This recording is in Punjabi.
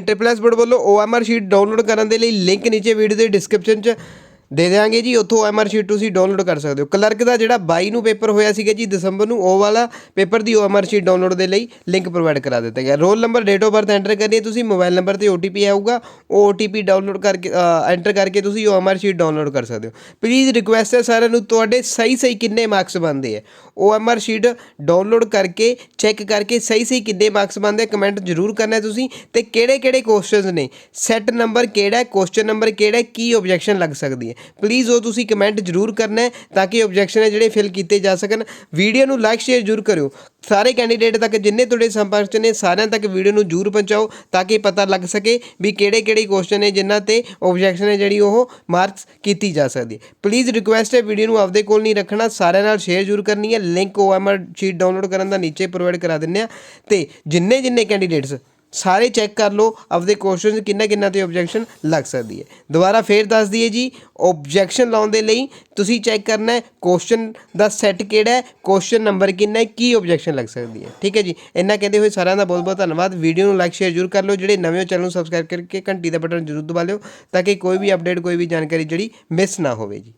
ਐਂਟਰਪ੍ਰਾਈਜ਼ ਬੋਰਡ ਵੱਲੋਂ OMR ਸ਼ੀਟ ਡਾਊਨਲੋਡ ਕਰਨ ਦੇ ਲਈ ਲਿੰਕ ਨੀਚੇ ਵੀਡੀਓ ਦੇ ਡਿਸਕ੍ਰਿਪਸ਼ਨ 'ਚ ਦੇ ਦਿਆਂਗੇ ਜੀ, ਉੱਥੋਂ OMR ਸ਼ੀਟ ਤੁਸੀਂ ਡਾਊਨਲੋਡ ਕਰ ਸਕਦੇ ਹੋ। ਕਲਰਕ ਦਾ ਜਿਹੜਾ 22 ਨੂੰ ਪੇਪਰ ਹੋਇਆ ਸੀਗਾ ਜੀ ਦਸੰਬਰ ਨੂੰ, ਉਹ ਵਾਲਾ ਪੇਪਰ ਦੀ OMR ਸ਼ੀਟ ਡਾਊਨਲੋਡ ਦੇ ਲਈ ਲਿੰਕ ਪ੍ਰੋਵਾਈਡ ਕਰਾ ਦਿੱਤਾ ਗਿਆ। Roll number date of birth enter ਕਰਨੀ ਹੈ ਤੁਸੀਂ ਮੋਬਾਈਲ ਨੰਬਰ ਤੇ OTP ਆਊਗਾ। ਉਹ OTP ਡਾਊਨਲੋਡ ਕਰਕੇ ਐਂਟਰ ਕਰਕੇ ਤੁਸੀਂ OMR ਸ਼ੀਟ ਡਾਊਨਲੋਡ ਕਰ ਸਕਦੇ ਹੋ। ਪਲੀਜ਼ ਰਿਕੁਐਸਟ ਹੈ ਸਾਰਿਆਂ ਨੂੰ, ਤੁਹਾਡੇ ਸਹੀ ਸਹੀ ਕਿੰਨੇ ਮਾਰਕਸ ਬਣਦੇ ਆ OMR ਸ਼ੀਟ ਡਾਊਨਲੋਡ ਕਰਕੇ ਚੈੱਕ ਕਰਕੇ ਸਹੀ ਸਹੀ ਕਿੰਨੇ ਮਾਰਕਸ ਬਣਦੇ ਕਮੈਂਟ ਜ਼ਰੂਰ ਕਰਨਾ ਤੁਸੀਂ ਤੇ ਕਿਹੜੇ ਕਿਹੜੇ ਕੁਐਸਚਨਸ ਨੇ? ਸੈੱਟ ਨੰਬਰ ਕਿਹੜਾ ਹੈ ਕੁਐਸਚਨ ਨੰਬਰ ਕਿਹੜਾ ਹੈ, ਕੀ ਆਬਜੈਕਸ਼ਨ ਲੱਗ ਸਕਦੀ ਹੈ? ਪਲੀਜ਼ ਉਹ ਤੁਸੀਂ ਕਮੈਂਟ ਜ਼ਰੂਰ ਕਰਨਾ ਹੈ ਤਾਂ ਕਿ ਆਬਜੈਕਸ਼ਨ ਹੈ ਜਿਹੜੇ ਫਿਲ ਕੀਤੇ ਜਾ ਸਕਣ। ਵੀਡੀਓ ਨੂੰ ਲਾਈਕ ਸ਼ੇਅਰ ਜ਼ਰੂਰ ਕਰਿਓ। ਸਾਰੇ ਕੈਂਡੀਡੇਟ ਤੱਕ ਜਿੰਨੇ ਤੁਹਾਡੇ ਸੰਪਰਕ 'ਚ ਨੇ, ਸਾਰਿਆਂ ਤੱਕ ਵੀਡੀਓ ਨੂੰ ਜ਼ਰੂਰ ਪਹੁੰਚਾਓ ਤਾਂ ਕਿ ਪਤਾ ਲੱਗ ਸਕੇ ਵੀ ਕਿਹੜੇ ਕਿਹੜੇ ਕੁਐਸਚਨ ਨੇ ਜਿਨ੍ਹਾਂ ਤੇ ਆਬਜੈਕਸ਼ਨ ਹੈ ਜਿਹੜੀ ਉਹ ਮਾਰਕਸ ਕੀਤੀ ਜਾ ਸਕਦੀ ਹੈ। ਪਲੀਜ਼ ਰਿਕੁਐਸਟ ਹੈ ਵੀਡੀਓ ਨੂੰ ਆਪਦੇ ਕੋਲ ਨਹੀਂ ਰੱਖਣਾ, ਸਾਰਿਆਂ ਨਾਲ ਸ਼ੇਅਰ ਜ਼ਰੂਰ ਕਰਨੀ ਹੈ। ਲਿੰਕ OMR ਸ਼ੀਟ ਡਾਊਨਲੋਡ ਕਰਨ ਦਾ ਨੀਚੇ ਪ੍ਰੋਵਾਈਡ ਕਰਾ ਦਿੰਨੇ ਆ ਤੇ ਜਿੰਨੇ ਜਿੰਨੇ ਕੈਂਡੀਡੇਟਸ ਸਾਰੇ ਚੈੱਕ ਕਰ ਲਓ, ਆਪਦੇ ਕੁਐਸਚਨਸ ਕਿੰਨਾ ਕਿੰਨਾ ਤੇ ਆਬਜੈਕਸ਼ਨ ਲੱਗ ਸਕਦੀ ਹੈ। ਦੁਬਾਰਾ ਫੇਰ ਦੱਸ ਦਈਏ ਜੀ ਆਬਜੈਕਸ਼ਨ ਲਾਉਣ ਦੇ ਲਈ ਤੁਸੀਂ ਚੈੱਕ ਕਰਨਾ ਹੈ ਕੁਐਸਚਨ ਦਾ ਸੈੱਟ ਕਿਹੜਾ ਹੈ ਕੁਐਸਚਨ ਨੰਬਰ ਕਿੰਨਾ ਹੈ, ਕੀ ਆਬਜੈਕਸ਼ਨ ਲੱਗ ਸਕਦੀ ਹੈ। ਠੀਕ ਹੈ ਜੀ? ਇੰਨਾ ਕਹਿੰਦੇ ਹੋਏ ਸਾਰਿਆਂ ਦਾ ਬਹੁਤ ਬਹੁਤ ਧੰਨਵਾਦ। ਵੀਡੀਓ ਨੂੰ ਲਾਈਕ ਸ਼ੇਅਰ ਜ਼ਰੂਰ ਕਰ ਲਓ। ਜਿਹੜੇ ਨਵੇਂ ਹੋ, ਚੈਨਲ ਨੂੰ ਸਬਸਕ੍ਰਾਈਬ ਕਰਕੇ ਘੰਟੀ ਦਾ ਬਟਨ ਜ਼ਰੂਰ ਦਬਾ ਲਿਓ, ਤਾਂ ਕਿ ਕੋਈ ਵੀ ਅਪਡੇਟ ਕੋਈ ਵੀ ਜਾਣਕਾਰੀ ਜਿਹੜੀ ਮਿਸ ਨਾ ਹੋਵੇ ਜੀ।